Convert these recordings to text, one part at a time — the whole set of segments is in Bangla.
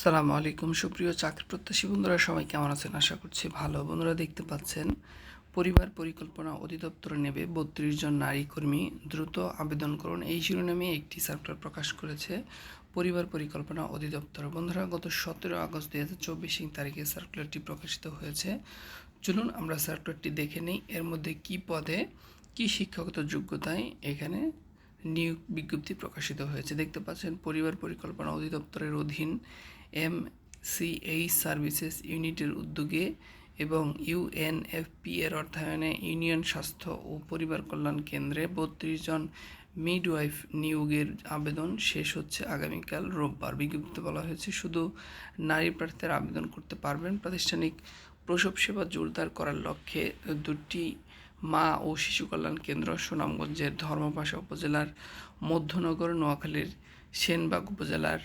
সালামু আলাইকুম। সুপ্রিয় চাকরি প্রত্যাশী বন্ধুরা, সবাই কেমন আছেন? আশা করছি ভালো। বন্ধুরা দেখতে পাচ্ছেন, পরিবার পরিকল্পনা অধিদপ্তর নেবে বত্রিশ জন নারী কর্মী। দ্রুত আবেদন করুন। এই শিরোনামে একটি সার্কুলার প্রকাশ করেছে পরিবার পরিকল্পনা অধিদপ্তর। বন্ধুরা, গত সতেরো আগস্ট দুই হাজার চব্বিশ তারিখে সার্কুলারটি প্রকাশিত হয়েছে। চলুন আমরা সার্কুলারটি দেখে নিই। এর মধ্যে কি পদে কি শিক্ষাগত যোগ্যতায় এখানে নিয়োগ বিজ্ঞপ্তি প্রকাশিত হয়েছে। দেখতে পাচ্ছেন, পরিবার পরিকল্পনা অধিদপ্তরের অধীন এম সিএইচ সার্ভিসেস ইউনিটের উদ্যোগে এবং ইউএনএফপি এর অর্থায়নে ইউনিয়ন স্বাস্থ্য ও পরিবার কল্যাণ কেন্দ্রে বত্রিশ জন মিডওয়াইফ নিয়োগের আবেদন শেষ হচ্ছে আগামীকাল রোববার। বিজ্ঞপ্তিতে বলা হয়েছে, শুধু নারী প্রার্থীরা আবেদন করতে পারবেন। প্রাতিষ্ঠানিক প্রসব সেবা জোরদার করার লক্ষ্যে দুটি মা ও শিশু কল্যাণ কেন্দ্র সুনামগঞ্জের ধর্মপাশা উপজেলার মধ্যনগর, নোয়াখালীর সেনবাগ উপজেলার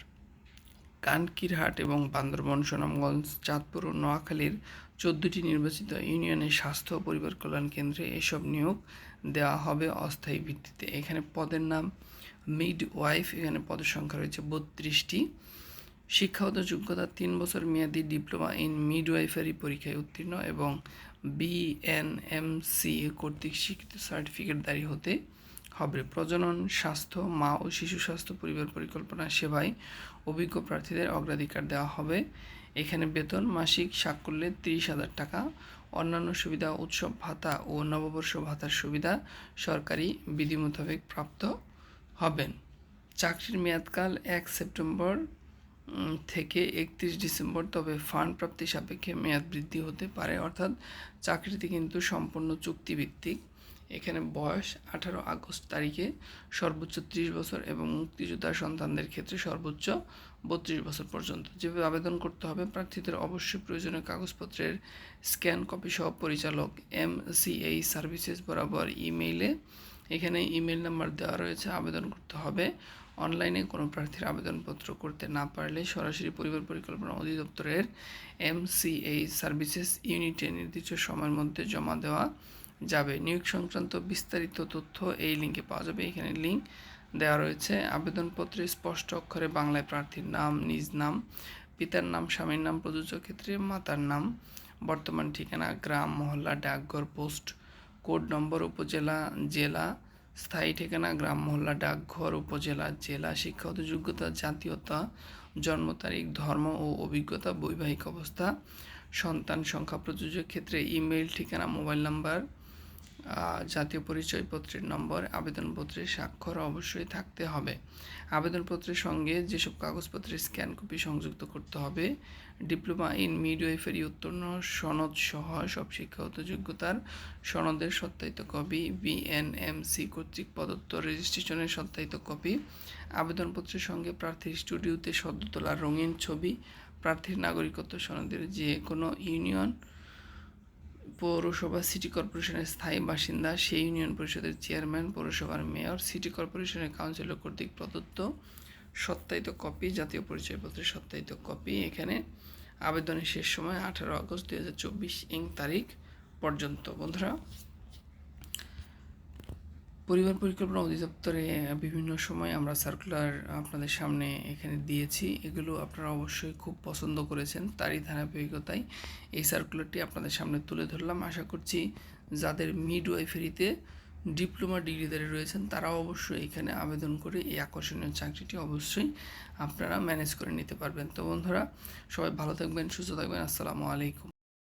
কানকিরহাট এবং বান্দরবন, সুনামগঞ্জ, চাঁদপুর ও নোয়াখালীর চোদ্দটি নির্বাচিত ইউনিয়নের স্বাস্থ্য ও পরিবার কল্যাণ কেন্দ্রে এসব নিয়োগ দেওয়া হবে অস্থায়ী ভিত্তিতে। এখানে পদের নাম মিড ওয়াইফ এখানে পদের সংখ্যা রয়েছে বত্রিশটি। শিক্ষাগত যোগ্যতা তিন বছর মেয়াদী ডিপ্লোমা ইন মিডওয়াইফারি পরীক্ষায় উত্তীর্ণ এবং বিএনএমসি কর্তৃক স্বীকৃত সার্টিফিকেটধারী হতে হবে। প্রজনন, স্বাস্থ্য, মা ও শিশু স্বাস্থ্য পরিবার পরিকল্পনা সেবায় অভিজ্ঞ প্রার্থীদের অগ্রাধিকার দেওয়া হবে। এখানে বেতন, মাসিক সাকল্যে তিরিশ হাজার টাকা। অন্যান্য সুবিধা, উৎসব ভাতা ও নববর্ষ ভাতার সুবিধা সরকারি বিধি মোতাবেক প্রাপ্ত হবেন। চাকরির মেয়াদকাল এক সেপ্টেম্বর থেকে একত্রিশ ডিসেম্বর, তবে ফান্ড প্রাপ্তি সাপেক্ষে মেয়াদ বৃদ্ধি হতে পারে, অর্থাৎ চাকরিটি কিন্তু সম্পূর্ণ চুক্তিভিত্তিক। এখানে বয়স আঠারো আগস্ট তারিখে সর্বোচ্চ ত্রিশ বছর এবং মুক্তিযোদ্ধা সন্তানদের ক্ষেত্রে সর্বোচ্চ বত্রিশ বছর পর্যন্ত। যেভাবে আবেদন করতে হবে, প্রার্থীদের অবশ্যই প্রয়োজনীয় কাগজপত্রের স্ক্যান কপি সহ পরিচালক এম সিএই সার্ভিসেস বরাবর ইমেইলে এখানে ইমেল নাম্বার দেওয়া রয়েছে, আবেদন করতে হবে। অনলাইনে কোনো প্রার্থীর আবেদনপত্র করতে না পারলে সরাসরি পরিবার পরিকল্পনা অধিদপ্তরের এমসিএই সার্ভিসেস ইউনিটে নির্দিষ্ট সময়ের মধ্যে জমা দেওয়া যাবে। নিয়োগ সংক্রান্ত বিস্তারিত তথ্য এই লিঙ্কে পাওয়া যাবে। এখানে লিঙ্ক দেওয়া রয়েছে। আবেদনপত্রে স্পষ্ট অক্ষরে বাংলায় প্রার্থীর নাম, নিজ নাম, পিতার নাম, স্বামীর নাম, প্রযোজ্য ক্ষেত্রে মাতার নাম, বর্তমান ঠিকানা, গ্রাম, মহল্লা, ডাকঘর, পোস্ট কোড নম্বর উপজেলা, জেলা, স্থায়ী ঠিকানা, গ্রাম, মহল্লা, ডাকঘর, উপজেলা, জেলা, শিক্ষাগত যোগ্যতা, জাতীয়তা, জন্ম তারিখ, ধর্ম ও অভিজ্ঞতা, বৈবাহিক অবস্থা, সন্তান সংখ্যা প্রযোজ্য ক্ষেত্রে ইমেইল, ঠিকানা, মোবাইল নাম্বার জাতীয় পরিচয়পত্রের নম্বর আবেদনপত্রে স্বাক্ষর অবশ্যই থাকতে হবে। আবেদনপত্রের সঙ্গে যেসব কাগজপত্রের স্ক্যান কপি সংযুক্ত করতে হবে, ডিপ্লোমা ইন মিডওয়াইফারি উত্তীর্ণ সনদ সহ সব শিক্ষাগত যোগ্যতার সনদের সত্যায়িত কপি, বিএনএমসি কর্তৃক প্রদত্ত রেজিস্ট্রেশনের সত্যায়িত কপি, আবেদনপত্রের সঙ্গে প্রার্থীর স্টুডিওতে সদ্য তোলা রঙিন ছবি, প্রার্থীর নাগরিকত্ব সনদের যে কোনো ইউনিয়ন পৌরসভা, সিটি কর্পোরেশনের স্থায়ী বাসিন্দা, সেই ইউনিয়ন পরিষদের চেয়ারম্যান, পৌরসভার মেয়র, সিটি কর্পোরেশনের কাউন্সিলর কর্তৃক প্রদত্ত সত্যায়িত কপি, জাতীয় পরিচয়পত্রের সত্যায়িত কপি এখানে আবেদনের শেষ সময় আঠারো আগস্ট দু হাজার চব্বিশ ইং তারিখ পর্যন্ত। বন্ধুরা পরিবার পরিকল্পনা অধিদপ্তরে বিভিন্ন সময় আমরা সার্কুলার আপনাদের সামনে এখানে দিয়েছি। এগুলো আপনারা অবশ্যই খুব পছন্দ করেছেন তারই ধারাবাহিকতায়। এই সার্কুলারটি আপনাদের সামনে তুলে ধরলাম। আশা করছি যাদের মিড ওয়াইফেরিতে ডিপ্লোমা ডিগ্রিধারী রয়েছেন, তারাও অবশ্যই এখানে আবেদন করে এই আকর্ষণীয় চাকরিটি অবশ্যই আপনারা ম্যানেজ করে নিতে পারবেন। তো বন্ধুরা, সবাই ভালো থাকবেন, সুস্থ থাকবেন। আসসালামু আলাইকুম।